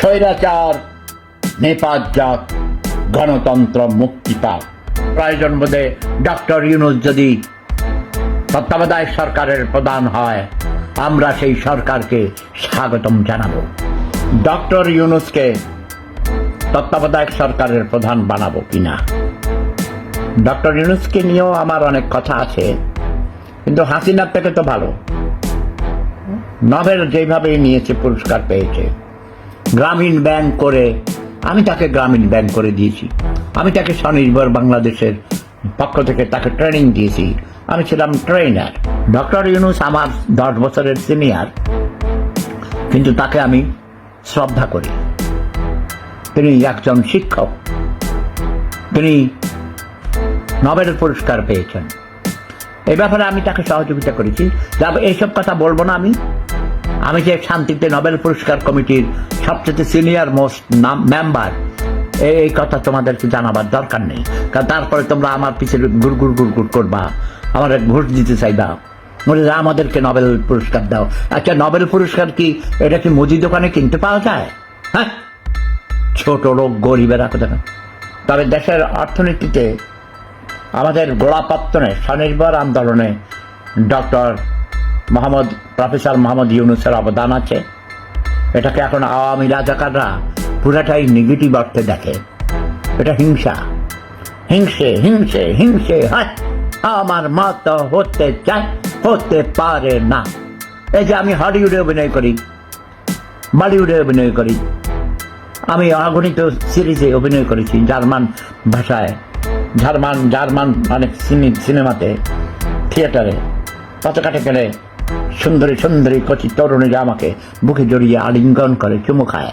স্বৈরাচার নেপাত যাক গণতন্ত্র মুক্তি পাক। প্রয়োজন বোধে ডক্টর ইউনুস যদি তত্ত্বাবধায়ক সরকারের প্রধান হয়, আমরা সেই সরকারকে স্বাগতম জানাব। ডক্টর ইউনুসকে তত্ত্বাবধায়ক সরকারের প্রধান বানাবো কিনা? ডক্টর ইউনুসকে নিয়েও আমার অনেক কথা আছে, কিন্তু হাসিনার থেকে তো ভালো। নভেল যেভাবে নিয়েছে, পুরস্কার পেয়েছে। গ্রামীণ ব্যাংক করে, আমি তাকে গ্রামীণ ব্যাংক করে দিয়েছি। আমি তাকে স্বনির্ভর বাংলাদেশের পক্ষ থেকে তাকে ট্রেনিং দিয়েছি। আমি ছিলাম ট্রেনার ডক্টর ইউনুস আমার দশ বছরের সিনিয়র। কিন্তু তাকে আমি শ্রদ্ধা করি। তিনি একজন শিক্ষক। তিনি নোবেল পুরস্কার পেয়েছেন। এই ব্যাপারে আমি তাকে সহযোগিতা করেছি। এইসব কথা বলব না আমি। আমি যে শান্তিতে নোবেল পুরস্কার কমিটির সবচেয়ে সিনিয়র মোস্ট মেম্বার? এই কথা তোমাদেরকে জানাবার দরকার নেই। কারণ তারপরে তোমরা আমার পিছনে গুড় গুড় গুড় গুড় করবা। আমার ভোট দিতে চাইবা। বলে, যে, আমাদেরকে নোবেল পুরস্কার দাও। আচ্ছা নোবেল পুরস্কার কি এটা কি মুদি দোকানে কিনতে পাওয়া যায়? হ্যাঁ? ছোট লোক, গরিবেরা কোথায় তবে দেশের অর্থনীতিতে আমাদের গোড়াপত্তনে স্বনির্ভর আন্দোলনে ডক্টর মোহাম্মদ, প্রফেসর মোহাম্মদ ইউনুসের অবদান আছে। এটাকে এখন আওয়ামী রাজাকাররা পুরাটাই নেগেটিভ অর্থে দেখে। এটা হিংসা। হিংসে হিংসে হিংসে, হায়! আমার মত হতে চায়, হতে পারে না। এই যে আমি হলিউডে অভিনয় করি, বলিউডে অভিনয় করি। আমি অগণিত সিরিজে অভিনয় করেছি জার্মান ভাষায়, জার্মান জার্মান সিনে- সিনেমাতে, থিয়েটারে কত কাটে গেলে সুন্দরী সুন্দরী কচি তরুণীরা আমাকে বুকে জড়িয়ে আলিঙ্গন করে চুমু খায়।